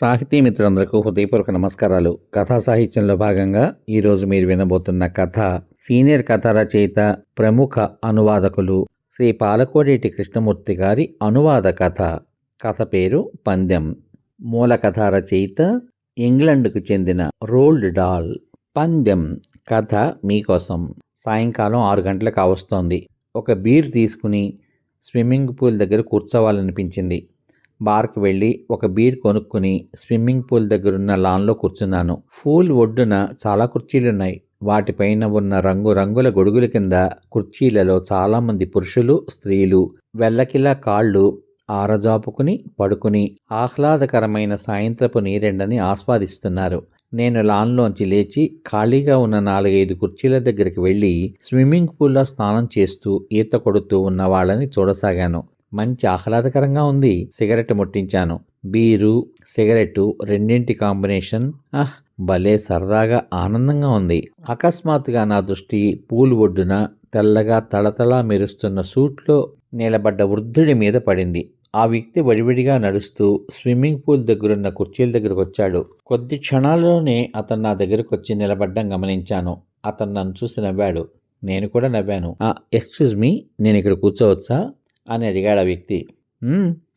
సాహితీ మిత్రులందరకు హృదయపూర్వక నమస్కారాలు. కథా సాహిత్యంలో భాగంగా ఈరోజు మీరు వినబోతున్న కథ సీనియర్ కథ రచయిత ప్రముఖ అనువాదకులు శ్రీ పాలకోడేటి కృష్ణమూర్తి గారి అనువాద కథ. కథ పేరు పందెం. మూల కథా రచయిత ఇంగ్లండ్కు చెందిన రోల్డ్ డాల్. పందెం కథ మీకోసం. సాయంకాలం ఆరు గంటలకు కావస్తోంది ఒక బీర్ తీసుకుని స్విమ్మింగ్ పూల్ దగ్గర కూర్చోవాలనిపించింది. బార్కు వెళ్ళి ఒక బీర్ కొనుక్కుని స్విమ్మింగ్ పూల్ దగ్గరున్న లాన్లో కూర్చున్నాను. పూల్ ఒడ్డున చాలా కుర్చీలున్నాయి. వాటిపైన ఉన్న రంగు రంగుల గొడుగుల కింద కుర్చీలలో చాలామంది పురుషులు స్త్రీలు వెల్లకిలా కాళ్ళు ఆరజాపుకుని పడుకుని ఆహ్లాదకరమైన సాయంత్రపు నీరెండని ఆస్వాదిస్తున్నారు. నేను లాన్లోంచి లేచి ఖాళీగా ఉన్న నాలుగైదు కుర్చీల దగ్గరికి వెళ్ళి స్విమ్మింగ్ పూల్లో స్నానం చేస్తూ ఈత కొడుతూ ఉన్న వాళ్ళని చూడసాగాను. మంచి ఆహ్లాదకరంగా ఉంది. సిగరెట్ ముట్టించాను. బీరు సిగరెట్ రెండింటి కాంబినేషన్ ఆహ్ భలే సరదాగా ఆనందంగా ఉంది. అకస్మాత్తుగా నా దృష్టి పూలు ఒడ్డున తెల్లగా తళతళా మెరుస్తున్న సూట్లో నిలబడ్డ వృద్ధుడి మీద పడింది. ఆ వ్యక్తి వడివిడిగా నడుస్తూ స్విమ్మింగ్ పూల్ దగ్గరున్న కుర్చీల దగ్గరకు వచ్చాడు. కొద్ది క్షణాల్లోనే అతను నా దగ్గరకు వచ్చి నిలబడ్డం గమనించాను. అతను నన్ను చూసి నవ్వాడు. నేను కూడా నవ్వాను. ఎక్స్క్యూజ్ మీ నేను ఇక్కడ కూర్చోవచ్చా? అని అడిగాడు ఆ వ్యక్తి.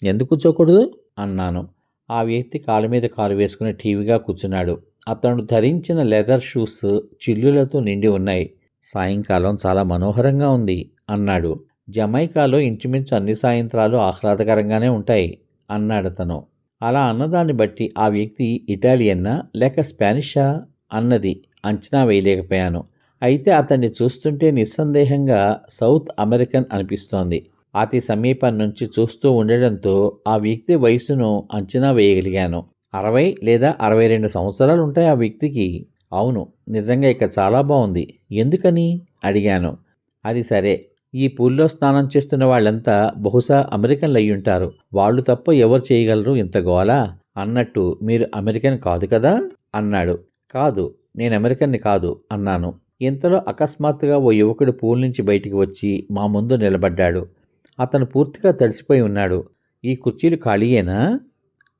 ఎందుకు కూర్చోకూడదు? అన్నాను. ఆ వ్యక్తి కాలు మీద కాలు వేసుకుని టీవీగా కూర్చున్నాడు. అతను ధరించిన లెదర్ షూస్ చిల్లులతో నిండి ఉన్నాయి. సాయంకాలం చాలా మనోహరంగా ఉంది అన్నాడు. జమైకాలో ఇంచుమించు అన్ని సాయంత్రాలు ఆహ్లాదకరంగానే ఉంటాయి అన్నాడు అతను. అలా అన్నదాన్ని బట్టి ఆ వ్యక్తి ఇటాలియన్నా లేక స్పానిషా? అన్నది అంచనా వేయలేకపోయాను. అయితే అతన్ని చూస్తుంటే నిస్సందేహంగా సౌత్ అమెరికన్ అనిపిస్తోంది. అతి సమీపం నుంచి చూస్తూ ఉండడంతో ఆ వ్యక్తి వయసును అంచనా వేయగలిగాను. అరవై లేదా అరవై రెండు సంవత్సరాలు ఉంటాయి ఆ వ్యక్తికి. అవును నిజంగా ఇక చాలా బాగుంది. ఎందుకని? అడిగాను. అది సరే. ఈ పూల్లో స్నానం చేస్తున్న వాళ్ళంతా బహుశా అమెరికన్లు అయి ఉంటారు వాళ్ళు తప్ప ఎవరు చేయగలరు? ఇంత గోలా? అన్నట్టు మీరు అమెరికన్ కాదు కదా? అన్నాడు. కాదు నేను అమెరికన్ని కాదు అన్నాను. ఇంతలో అకస్మాత్తుగా ఓ యువకుడు పూల్ నుంచి బయటికి వచ్చి మా ముందు నిలబడ్డాడు. అతను పూర్తిగా తడిసిపోయి ఉన్నాడు. ఈ కుర్చీలు ఖాళీయేనా?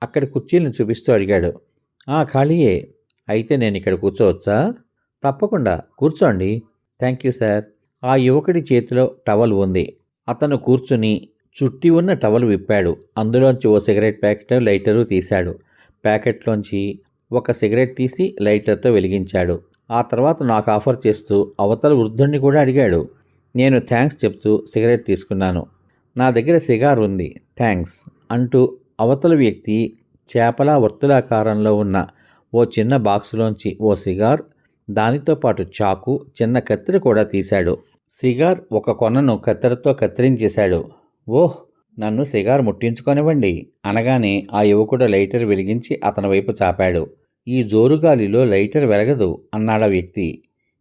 అక్కడ కుర్చీలను చూపిస్తూ అడిగాడు. ఆ ఖాళీయే. అయితే నేను ఇక్కడ కూర్చోవచ్చా? తప్పకుండా. కూర్చోండి. Thank you sir. ఆ యువకుడి చేతిలో టవల్ ఉంది. అతను కూర్చుని చుట్టి ఉన్న టవల్ విప్పాడు. అందులోంచి ఓ సిగరెట్ ప్యాకెట్ లైటరు తీశాడు. ప్యాకెట్లోంచి ఒక సిగరెట్ తీసి లైటర్తో వెలిగించాడు. ఆ తర్వాత నాకు ఆఫర్ చేస్తూ అవతల వృద్ధుణ్ణి కూడా అడిగాడు. నేను థ్యాంక్స్ చెప్తూ సిగరెట్ తీసుకున్నాను. నా దగ్గర సిగార్ ఉంది. థ్యాంక్స్ అంటూ అవతల వ్యక్తి చేపల వర్తులాకారంలో ఉన్న ఓ చిన్న బాక్సులోంచి ఓ సిగార్ దానితో పాటు చాకు చిన్న కత్తిరి కూడా తీశాడు. సిగార్ ఒక కొనను కత్తెరతో కత్తిరించేశాడు. ఓహ్ నన్ను సిగార్ ముట్టించుకొనివ్వండి అనగానే ఆ యువకుడు లైటర్ వెలిగించి అతని వైపు చాపాడు. ఈ జోరుగాలిలో లైటర్ వెలగదు అన్నాడా వ్యక్తి.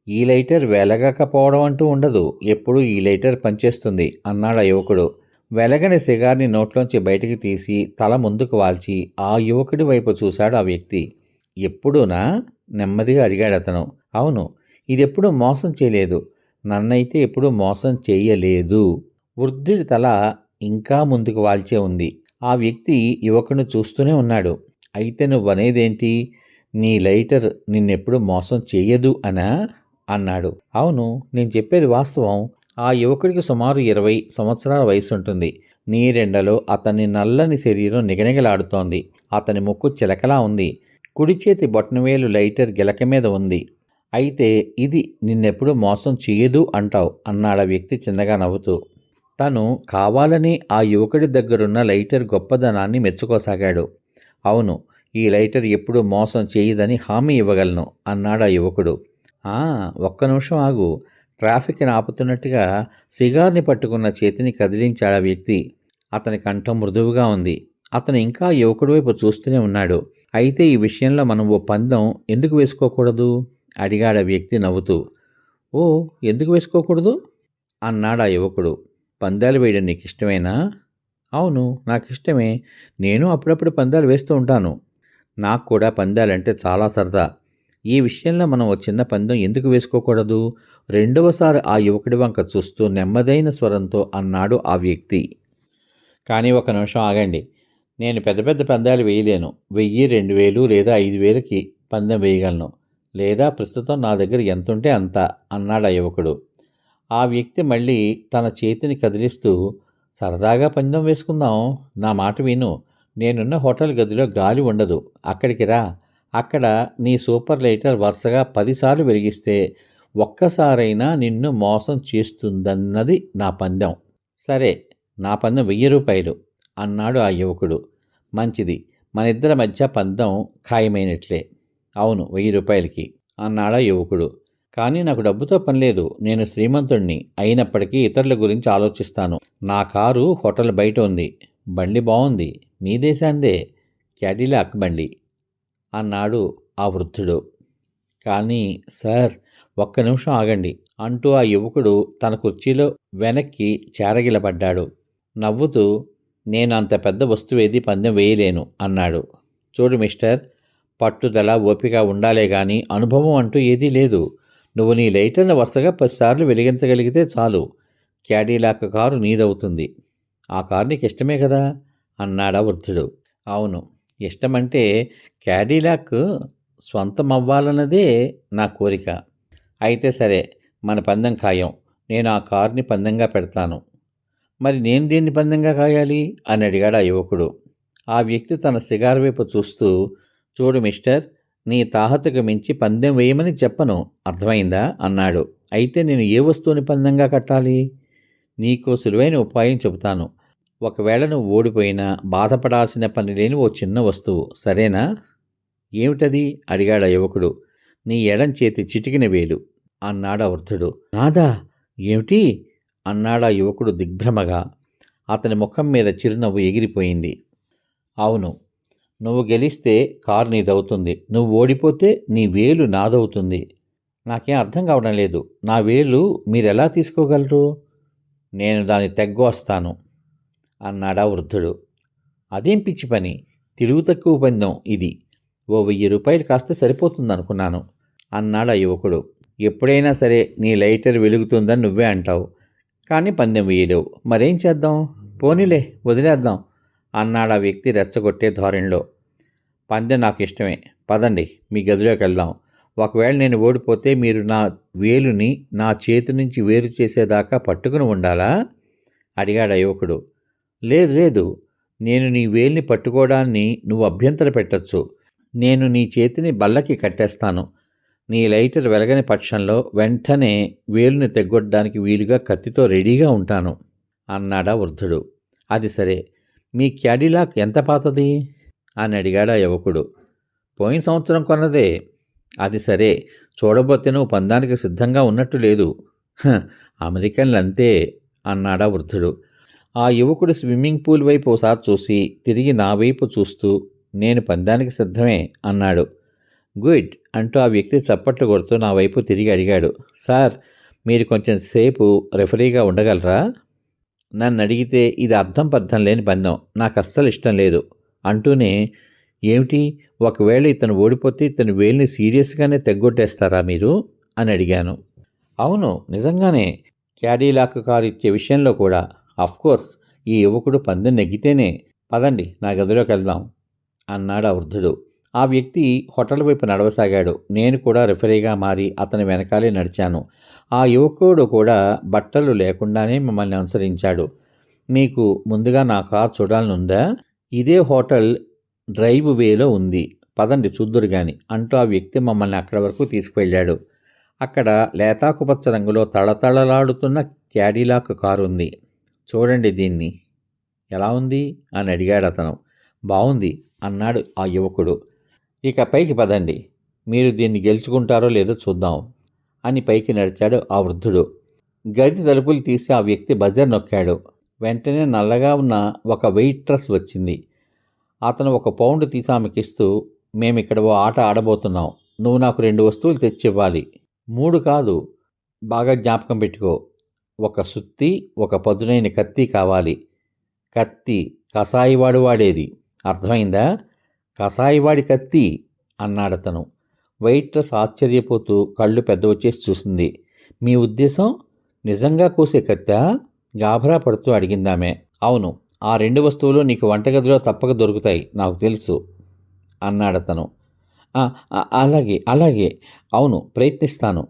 ఈ లైటర్ వెలగకపోవడం అంటూ ఉండదు. ఎప్పుడూ ఈ లైటర్ పనిచేస్తుంది అన్నాడు ఆ యువకుడు. వెలగని సిగార్ని నోట్లోంచి బయటికి తీసి తల ముందుకు వాల్చి ఆ యువకుడి వైపు చూశాడు ఆ వ్యక్తి. ఎప్పుడూనా? నెమ్మదిగా అడిగాడు అతను. అవును ఇది మోసం చేయలేదు. నన్నైతే ఎప్పుడూ మోసం చేయలేదు వృద్ధుడి తల ఇంకా ముందుకు వాల్చే ఉంది. ఆ వ్యక్తి యువకుని చూస్తూనే ఉన్నాడు. అయితే నువ్వనేదేంటి? నీ లైటర్ నిన్నెప్పుడు మోసం చేయదు అనా? అన్నాడు. అవును నేను చెప్పేది వాస్తవం. ఆ యువకుడికి సుమారు ఇరవై సంవత్సరాల వయసు ఉంటుంది నీరెండలో అతని నల్లని శరీరం నిగనిగలాడుతోంది. అతని ముక్కు చిలకలా ఉంది. కుడి చేతి బొట్టనవేలు లైటర్ గిలక మీద ఉంది. అయితే ఇది నిన్నెప్పుడు మోసం చేయదు అంటావు అన్నాడు ఆ వ్యక్తి చిన్నగా నవ్వుతూ. తను కావాలని ఆ యువకుడి దగ్గరున్న లైటర్ గొప్పదనాన్ని మెచ్చుకోసాగాడు. అవును ఈ లైటర్ ఎప్పుడు మోసం చేయదని హామీ ఇవ్వగలను అన్నాడు ఆ యువకుడు. ఒక్క నిమిషం ఆగు. ట్రాఫిక్ని ఆపుతున్నట్టుగా సిగార్ని పట్టుకున్న చేతిని కదిలించాడు ఆ వ్యక్తి. అతని కంఠం మృదువుగా ఉంది. అతను ఇంకా యువకుడి వైపు చూస్తూనే ఉన్నాడు. అయితే ఈ విషయంలో మనం ఓ పందెం ఎందుకు వేసుకోకూడదు? అడిగాడు ఆ వ్యక్తి నవ్వుతూ. ఓ ఎందుకు వేసుకోకూడదు? అన్నాడు ఆ యువకుడు. పందాలు వేయడం నీకు ఇష్టమేనా? అవును నాకు ఇష్టమే. నేను అప్పుడప్పుడు పందాలు వేస్తూ ఉంటాను. నాకు కూడా పందాలంటే చాలా సరదా. ఈ విషయంలో మనం ఓ చిన్న పందెం ఎందుకు వేసుకోకూడదు? రెండవసారి ఆ యువకుడి వంక చూస్తూ నెమ్మదైన స్వరంతో అన్నాడు ఆ వ్యక్తి. కానీ ఒక నిమిషం ఆగండి. నేను పెద్ద పెద్ద పందాలు వేయలేను. వెయ్యి రెండు వేలు లేదా ఐదు వేలకి పందెం వేయగలను. లేదా ప్రస్తుతం నా దగ్గర ఎంతుంటే అంత అన్నాడు ఆ యువకుడు. ఆ వ్యక్తి మళ్ళీ తన చేతిని కదిలిస్తూ సరదాగా పందెం వేసుకుందాం. నా మాట విను. నేనున్న హోటల్ గదిలో గాలి ఉండదు. అక్కడికి రా. అక్కడ నీ సూపర్ లైటర్ వరుసగా పదిసార్లు వెలిగిస్తే ఒక్కసారైనా నిన్ను మోసం చేస్తుందన్నది నా పందెం. సరే నా పందెం వెయ్యి రూపాయలు అన్నాడు ఆ యువకుడు. మంచిది మన ఇద్దరి మధ్య పందెం ఖాయమైనట్లే. అవును వెయ్యి రూపాయలకి అన్నాడు ఆ యువకుడు. కానీ నాకు డబ్బుతో పని లేదు నేను శ్రీమంతుణ్ణి అయినప్పటికీ ఇతరుల గురించి ఆలోచిస్తాను. నా కారు హోటల్ బయట ఉంది బండి బాగుంది మీ దేశాందే క్యాడిలాక్ బండి. అన్నాడు ఆ వృద్ధుడు. కానీ సార్ ఒక్క నిమిషం ఆగండి అంటూ ఆ యువకుడు తన కుర్చీలో వెనక్కి చేరగిలబడ్డాడు నవ్వుతూ నేను అంత పెద్ద వస్తువేది పందెం వేయలేను అన్నాడు. చూడు మిస్టర్ పట్టుదల ఓపిక ఉండాలే గాని అనుభవం అంటూ ఏదీ లేదు. నువ్వు నీ లైటర్ను వరుసగా పదిసార్లు వెలిగించగలిగితే చాలు. క్యాడీలాక్ కారు నీదవుతుంది. ఆ కారు నీకు ఇష్టమే కదా? అన్నాడా వృద్ధుడు. అవును. ఇష్టమంటే క్యాడీలాక్ స్వంతం అవ్వాలన్నదే నా కోరిక. అయితే సరే మన పందెం ఖాయం. నేను ఆ కారుని పందెంగా పెడతాను. మరి నేను దేన్ని పందెంగా కాయాలి? అని అడిగాడు ఆ యువకుడు. ఆ వ్యక్తి తన సిగార్ వైపు చూస్తూ చూడు మిస్టర్ నీ తాహతకు మించి పందెం వేయమని చెప్పను. అర్థమైందా? అన్నాడు. అయితే నేను ఏ వస్తువుని పందెంగా కట్టాలి? నీకు సులువైన ఉపాయం చెబుతాను. ఒకవేళ నువ్వు ఓడిపోయినా బాధపడాల్సిన పని లేని ఓ చిన్న వస్తువు సరేనా? ఏమిటది? అడిగాడు యువకుడు. నీ ఎడం చేతి చిటికిన వేలు అన్నాడు వృద్ధుడు. నాదా? ఏమిటి? అన్నాడు ఆ యువకుడు దిగ్భ్రమగా. అతని ముఖం మీద చిరునవ్వు ఎగిరిపోయింది. అవును నువ్వు గెలిస్తే కారు నీదవుతుంది. నువ్వు ఓడిపోతే నీ వేలు నాదవుతుంది. నాకేం అర్థం కావడం లేదు. నా వేలు మీరెలా తీసుకోగలరు? నేను దాన్ని తెగ్గొస్తాను. అన్నాడా వృద్ధుడు. అదేం పిచ్చి పని? తిరుగు తక్కువ పందెం ఇది. ఓ వెయ్యి రూపాయలు కాస్తే సరిపోతుందనుకున్నాను అన్నాడు ఆ యువకుడు. ఎప్పుడైనా సరే నీ లైటర్ వెలుగుతుందని నువ్వే అంటావు. కానీ పందెం వేయలేవు మరేం చేద్దాం? పోనీలే వదిలేద్దాం అన్నాడు ఆ వ్యక్తి రెచ్చగొట్టే ధోరణిలో. పందెం నాకు ఇష్టమే. పదండి మీ గదిలోకి వెళ్దాం. ఒకవేళ నేను ఓడిపోతే మీరు నా వేలుని నా చేతి నుంచి వేరు చేసేదాకా పట్టుకుని ఉండాలా? అడిగాడు ఆ యువకుడు. లేదు లేదు. నేను నీ వేలిని పట్టుకోవడాన్ని నువ్వు అభ్యంతర పెట్టచ్చు. నేను నీ చేతిని బల్లకి కట్టేస్తాను. నీ లైటర్ వెలగని పక్షంలో వెంటనే వేలుని తెగ్గొట్టడానికి వీలుగా కత్తితో రెడీగా ఉంటాను అన్నాడా వృద్ధుడు. అది సరే. మీ క్యాడిలాక్ ఎంత పాతది? అని అడిగాడా యువకుడు. పోయిన సంవత్సరం కొన్నదే. అది సరే. చూడబోతే నువ్వు పందానికి సిద్ధంగా ఉన్నట్టు లేదు. అమెరికన్లు అంతే అన్నాడా వృద్ధుడు. ఆ యువకుడు స్విమ్మింగ్ పూల్ వైపు ఒకసారి చూసి తిరిగి నా వైపు చూస్తూ నేను పందానికి సిద్ధమే అన్నాడు. గుడ్ అంటూ ఆ వ్యక్తి చప్పట్లు కొడుతూ నా వైపు తిరిగి అడిగాడు. సార్ మీరు కొంచెం సేపు రెఫరీగా ఉండగలరా? నన్ను అడిగితే ఇది అర్థం పద్ధం లేని పందెం. నాకు అస్సలు ఇష్టం లేదు అంటూనే ఏమిటి? ఒకవేళ ఇతను ఓడిపోతే ఇతను వేలిని సీరియస్గానే తెగ్గొట్టేస్తారా మీరు? అని అడిగాను. అవును నిజంగానే. క్యాడీలాక్ కారు ఇచ్చే విషయంలో కూడా కోర్స్ ఈ యువకుడు పందెం నెగ్గితేనే పదండి నా గదిలోకి వెళ్దాం అన్నాడు ఆ వృద్ధుడు. ఆ వ్యక్తి హోటల్ వైపు నడవసాగాడు. నేను కూడా రిఫరీగా మారి అతని వెనకాలే నడిచాను. ఆ యువకుడు కూడా బట్టలు లేకుండానే మమ్మల్ని అనుసరించాడు. మీకు ముందుగా నా కార్ చూడాలనుందా? ఇదే హోటల్ డ్రైవ్ వేలో ఉంది. పదండి చూద్దురు గాని అంటూ ఆ వ్యక్తి మమ్మల్ని అక్కడి వరకు తీసుకువెళ్ళాడు. అక్కడ లేతాకుపచ్చ రంగులో తళతళలాడుతున్న క్యాడిలాక్ కారు ఉంది చూడండి దీన్ని. ఎలా ఉంది? అని అడిగాడు అతను. బాగుంది అన్నాడు ఆ యువకుడు. ఇక పైకి పదండి. మీరు దీన్ని గెలుచుకుంటారో లేదో చూద్దాం అని పైకి నడిచాడు ఆ వృద్ధుడు. గది తలుపులు తీసి ఆ వ్యక్తి బజర్ నొక్కాడు. వెంటనే నల్లగా ఉన్న ఒక వెయిట్రస్ వచ్చింది. అతను ఒక పౌండ్ తీసి ఆమెకిస్తూ మేము ఇక్కడ ఓ ఆట ఆడబోతున్నాం. నువ్వు నాకు రెండు వస్తువులు తెచ్చివ్వాలి. మూడు కాదు. బాగా జ్ఞాపకం పెట్టుకో. ఒక సుత్తి ఒక పదునైన కత్తి కావాలి. కత్తి కసాయివాడు వాడేది. అర్థమైందా? కసాయివాడి కత్తి అన్నాడతను వెయిట్రస్ ఆశ్చర్యపోతూ కళ్ళు పెద్ద వచ్చేసి చూసింది. మీ ఉద్దేశం? నిజంగా కోసే కత్తి? గాభరా పడుతూ అడిగిందామె. అవును ఆ రెండు వస్తువులు నీకు వంటగదిలో తప్పక దొరుకుతాయి నాకు తెలుసు అన్నాడతను. అలాగే అలాగే. అవును ప్రయత్నిస్తాను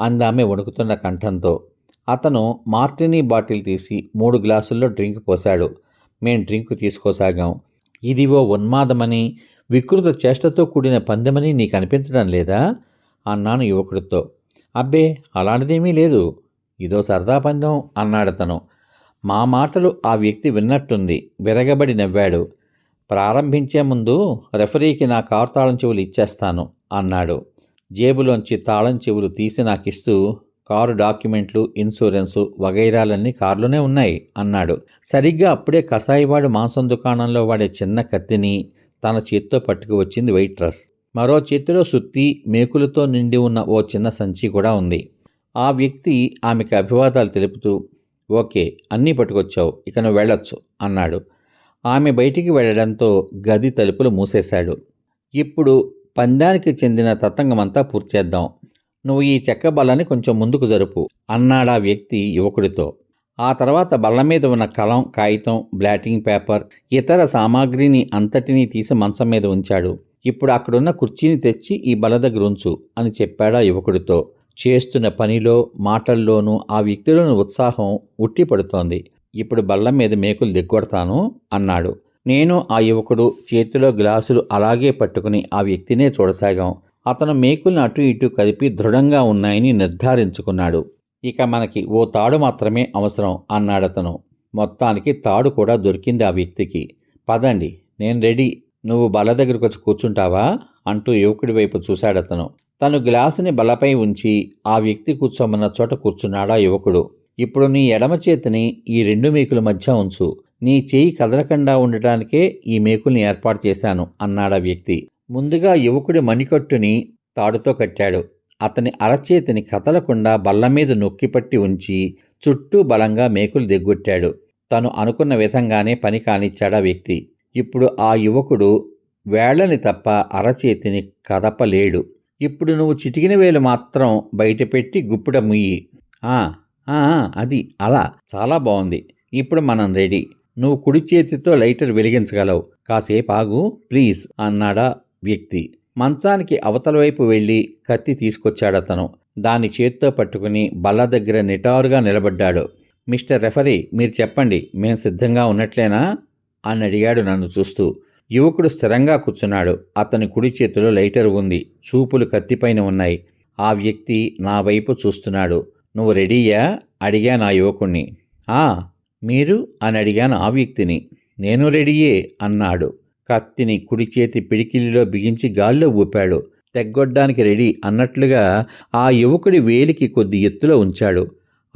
అందామె వణుకుతున్న కంఠంతో. అతను మార్టినీ బాటిల్ తీసి మూడు గ్లాసుల్లో డ్రింక్ పోశాడు. మేం డ్రింక్ తీసుకోసాగాం. ఇదివో ఉన్మాదమని వికృత చేష్టతో కూడిన పందెమని నీకు అనిపించడం లేదా? అన్నాను యువకుడితో. అబ్బే అలాంటిదేమీ లేదు. ఇదో సరదా పందెం అన్నాడతను. మా మాటలు ఆ వ్యక్తి విన్నట్టుంది. విరగబడి నవ్వాడు. ప్రారంభించే ముందు రెఫరీకి నా కారు తాళం చెవులు ఇచ్చేస్తాను అన్నాడు. జేబులోంచి తాళం చెవులు తీసి నాకిస్తూ కారు డాక్యుమెంట్లు ఇన్సూరెన్సు వగైరాలన్నీ కారులోనే ఉన్నాయి అన్నాడు. సరిగ్గా అప్పుడే కసాయివాడు మాంసం దుకాణంలో వాడే చిన్న కత్తిని తన చేత్తో పట్టుకు వచ్చింది వెయిట్రస్ మరో చేతిలో సుత్తి మేకులతో నిండి ఉన్న ఓ చిన్న సంచి కూడా ఉంది. ఆ వ్యక్తి ఆమెకి అభివాదాలు తెలుపుతూ ఓకే అన్నీ పట్టుకొచ్చావు ఇక నువ్వు వెళ్ళొచ్చు అన్నాడు. ఆమె బయటికి వెళ్ళడంతో గది తలుపులు మూసేశాడు. ఇప్పుడు పందానికి చెందిన తతంగమంతా పూర్తి చేద్దాం నువ్వు ఈ చెక్క బల్లని కొంచెం ముందుకు జరుపు అన్నాడా వ్యక్తి యువకుడితో. ఆ తర్వాత బల్ల మీద ఉన్న కలం కాగితం బ్లాటింగ్ పేపర్ ఇతర సామాగ్రిని అంతటినీ తీసి మంచం మీద ఉంచాడు. ఇప్పుడు అక్కడున్న కుర్చీని తెచ్చి ఈ బల్ల దగ్గర ఉంచు అని చెప్పాడా యువకుడితో. చేస్తున్న పనిలో మాటల్లోనూ ఆ వ్యక్తిలోని ఉత్సాహం ఉట్టిపడుతోంది ఇప్పుడు బల్ల మీద మేకులు దిగ్గొడతాను అన్నాడు. నేను ఆ యువకుడు చేతిలో గ్లాసులు అలాగే పట్టుకుని ఆ వ్యక్తినే చూడసాగాం. అతను మేకుల్ని అటు ఇటు కదిపి దృఢంగా ఉన్నాయని నిర్ధారించుకున్నాడు. ఇక మనకి ఓ తాడు మాత్రమే అవసరం అన్నాడతను మొత్తానికి తాడు కూడా దొరికింది ఆ వ్యక్తికి. పదండి నేను రెడీ. నువ్వు బల్ల దగ్గరకు వచ్చి కూర్చుంటావా? అంటూ యువకుడి వైపు చూశాడతను తను గ్లాసుని బలపై ఉంచి ఆ వ్యక్తి కూర్చోమన్న చోట కూర్చున్నాడా యువకుడు. ఇప్పుడు నీ ఎడమ చేతిని ఈ రెండు మేకుల మధ్య ఉంచు. నీ చేయి కదలకుండా ఉండటానికే ఈ మేకుల్ని ఏర్పాటు చేశాను అన్నాడా వ్యక్తి. ముందుగా యువకుడి మణికట్టుని తాడుతో కట్టాడు. అతని అరచేతిని కదలకుండా బల్ల మీద నొక్కిపట్టి ఉంచి చుట్టూ బలంగా మేకులు దిగ్గొట్టాడు. తను అనుకున్న విధంగానే పని కానిచ్చాడా వ్యక్తి. ఇప్పుడు ఆ యువకుడు వేళ్ళని తప్ప అరచేతిని కదపలేడు. ఇప్పుడు నువ్వు చిటికిన వేలు మాత్రం బయటపెట్టి గుప్పుడ ముయ్యి. ఆ, అది అలా. చాలా బాగుంది ఇప్పుడు మనం రెడీ. నువ్వు కుడి చేతితో లైటర్ వెలిగించగలవు. కాసేపు ఆగు ప్లీజ్ అన్నాడా వ్యక్తి మంచానికి అవతల వైపు వెళ్ళి కత్తి తీసుకొచ్చాడతను దాన్ని చేత్తో పట్టుకుని బల్ల దగ్గర నిటారుగా నిలబడ్డాడు. మిస్టర్ రెఫరీ మీరు చెప్పండి మేం సిద్ధంగా ఉన్నట్లేనా? అని అడిగాడు నన్ను చూస్తూ. యువకుడు స్థిరంగా కూర్చున్నాడు. అతని కుడి చేతిలో లైటర్ ఉంది. చూపులు కత్తిపైన ఉన్నాయి. ఆ వ్యక్తి నా వైపు చూస్తున్నాడు. నువ్వు రెడీయా? అడిగాను ఆ యువకుణ్ణి. ఆ మీరు? అని అడిగాను ఆ వ్యక్తిని. నేను రెడీయే అన్నాడు. కత్తిని కుడి చేతి పిడికిలిలో బిగించి గాల్లో ఊపాడు. తెగ్గొడ్డానికి రెడీ అన్నట్లుగా ఆ యువకుడి వేలికి కొద్ది ఎత్తులో ఉంచాడు.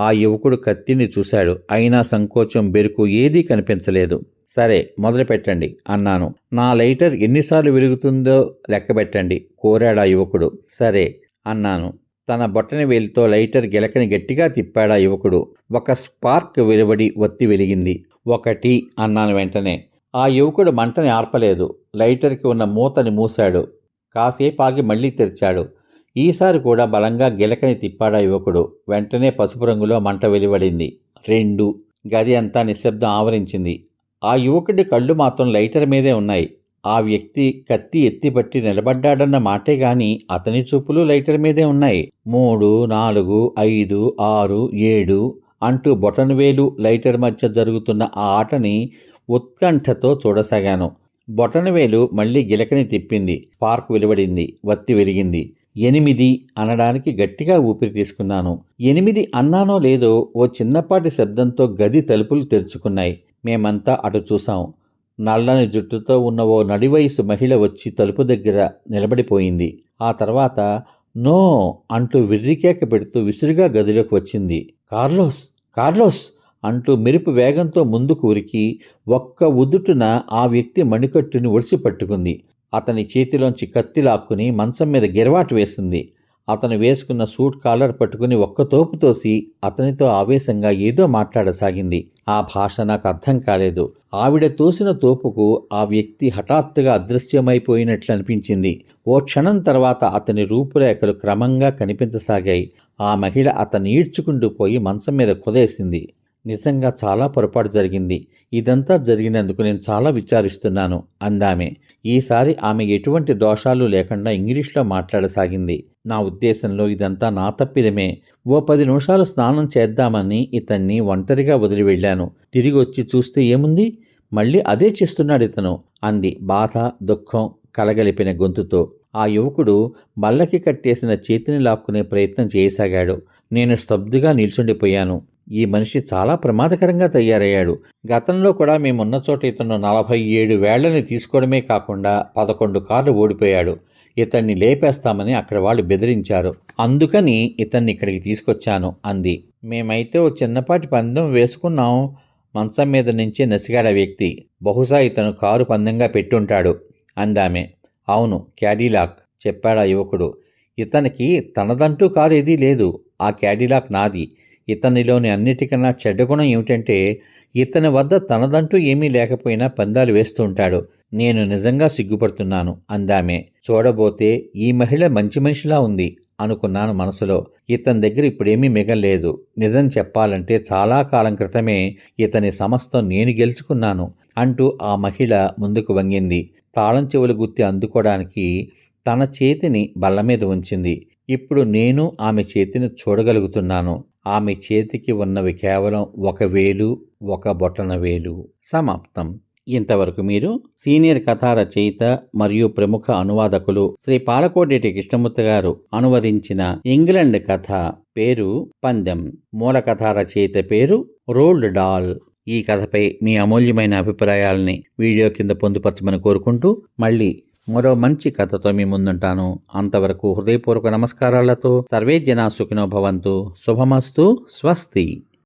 ఆ యువకుడు కత్తిని చూశాడు. అయినా సంకోచం బెరుకు ఏదీ కనిపించలేదు. సరే మొదలు పెట్టండి అన్నాను. నా లైటర్ ఎన్నిసార్లు వెలుగుతుందో లెక్కబెట్టండి కోరాడా యువకుడు. సరే అన్నాను. తన బొట్టని వేలితో లైటర్ గిలకని గట్టిగా తిప్పాడా యువకుడు. ఒక స్పార్క్ వెలువడి ఒత్తి వెలిగింది. ఒకటి అన్నాను వెంటనే. ఆ యువకుడు మంటని ఆర్పలేదు. లైటర్కి ఉన్న మూతని మూశాడు. కాసేపు ఆగి మళ్ళీ తెరిచాడు. ఈసారి కూడా బలంగా గిలకని తిప్పాడా యువకుడు. వెంటనే పసుపు రంగులో మంట వెలువడింది. రెండు. గది అంతా నిశ్శబ్దం ఆవరించింది. ఆ యువకుడి కళ్ళు మాత్రం లైటర్ మీదే ఉన్నాయి. ఆ వ్యక్తి కత్తి ఎత్తిపట్టి నిలబడ్డాడన్న మాటే గాని అతని చూపులు లైటర్ మీదే ఉన్నాయి. మూడు నాలుగు ఐదు ఆరు ఏడు అంటూ బొటనవేలు లైటర్ మధ్య జరుగుతున్న ఆ ఆటని ఉత్కంఠతో చూడసాగాను. బొటనవేలు మళ్ళీ గిలకని తిప్పింది. స్పార్క్ వెలువడింది. వత్తి వెలిగింది. ఎనిమిది అనడానికి గట్టిగా ఊపిరి తీసుకున్నాను. ఎనిమిది అన్నానో లేదో ఓ చిన్నపాటి శబ్దంతో గది తలుపులు తెరుచుకున్నాయి. మేమంతా అటు చూసాం నల్లని జుట్టుతో ఉన్న ఓ నడివయసు మహిళ వచ్చి తలుపు దగ్గర నిలబడిపోయింది. ఆ తర్వాత నో అంటూ విర్రికేక పెడుతూ విసురుగా గదిలోకి వచ్చింది. కార్లోస్! కార్లోస్! అంటూ మెరుపు వేగంతో ముందుకు ఉరికి ఒక్క ఉదుటున ఆ వ్యక్తి మణికట్టుని ఒడిసి పట్టుకుంది. అతని చేతిలోంచి కత్తి లాక్కుని మంచం మీద గిరవాటు వేసింది. అతను వేసుకున్న సూట్ కాలర్ పట్టుకుని ఒక్క తోపు తోసి అతనితో ఆవేశంగా ఏదో మాట్లాడసాగింది. ఆ భాష నాకు అర్థం కాలేదు. ఆవిడ తోసిన తోపుకు ఆ వ్యక్తి హఠాత్తుగా అదృశ్యమైపోయినట్లు అనిపించింది. ఓ క్షణం తర్వాత అతని రూపురేఖలు క్రమంగా కనిపించసాగాయి. ఆ మహిళ అతన్ని ఈడ్చుకుంటూ పోయి మంచం మీద కుదేసింది. నిజంగా చాలా పొరపాటు జరిగింది. ఇదంతా జరిగినందుకు నేను చాలా విచారిస్తున్నాను అందామె. ఈసారి ఆమె ఎటువంటి దోషాలు లేకుండా ఇంగ్లీష్లో మాట్లాడసాగింది. నా ఉద్దేశంలో ఇదంతా నా తప్పిదమే. ఓ పది నిమిషాలు స్నానం చేద్దామని ఇతన్ని ఒంటరిగా వదిలి వెళ్ళాను తిరిగి వచ్చి చూస్తే ఏముంది? మళ్ళీ అదే చేస్తున్నాడు ఇతను అంది బాధ దుఃఖం కలగలిపిన గొంతుతో. ఆ యువకుడు బల్లకి కట్టేసిన చేతిని లాక్కునే ప్రయత్నం చేయసాగాడు. నేను స్తబ్దుగా నిల్చుండిపోయాను. ఈ మనిషి చాలా ప్రమాదకరంగా తయారయ్యాడు. గతంలో కూడా మేమున్న చోట ఇతను నలభై ఏడు వేళ్ళని తీసుకోవడమే కాకుండా పదకొండు కార్లు ఓడిపోయాడు. ఇతన్ని లేపేస్తామని అక్కడ వాళ్ళు బెదిరించారు. అందుకని ఇతన్ని ఇక్కడికి తీసుకొచ్చాను అంది. మేమైతే ఓ చిన్నపాటి పందెం వేసుకున్నాం. మంచం మీద నుంచి నసిగాడ వ్యక్తి. బహుశా ఇతను కారు పందెంగా పెట్టుంటాడు అందామె. అవును క్యాడీలాక్ చెప్పాడు యువకుడు. ఇతనికి తనదంటూ కారు ఏదీ లేదు. ఆ క్యాడీలాక్ నాది. ఇతనిలోని అన్నిటికన్నా చెడ్డ గుణం ఏమిటంటే ఇతని వద్ద తనదంటూ ఏమీ లేకపోయినా పందాలు వేస్తూ ఉంటాడు. నేను నిజంగా సిగ్గుపడుతున్నాను అందామె. చూడబోతే ఈ మహిళ మంచి మనిషిలా ఉంది అనుకున్నాను మనసులో. ఇతని దగ్గర ఇప్పుడేమీ మిగలేదు నిజం చెప్పాలంటే చాలా కాలం క్రితమే ఇతని సమస్తం నేను గెలుచుకున్నాను అంటూ ఆ మహిళ ముందుకు వంగింది. తాళం చెవులు గుత్తి అందుకోవడానికి తన చేతిని బల్ల మీద ఉంచింది. ఇప్పుడు నేను ఆమె చేతిని చూడగలుగుతున్నాను. ఆమె చేతికి ఉన్నవి కేవలం ఒక వేలు ఒక బొటన వేలు. సమాప్తం. ఇంతవరకు మీరు సీనియర్ కథా రచయిత మరియు ప్రముఖ అనువాదకులు శ్రీ పాలకోడేటి కృష్ణమూర్తి గారు అనువదించిన ఇంగ్లండ్ కథ పేరు పందెం. మూల కథా రచయిత పేరు రోల్డ్ డాల్. ఈ కథపై మీ అమూల్యమైన అభిప్రాయాలని వీడియో కింద పొందుపరచమని కోరుకుంటూ మళ్ళీ మరో మంచి కథతో మీ ముందుంటాను. అంతవరకు హృదయపూర్వక నమస్కారాలతో సర్వే జనా సుఖినో భవంతు. శుభమస్తు. స్వస్తి.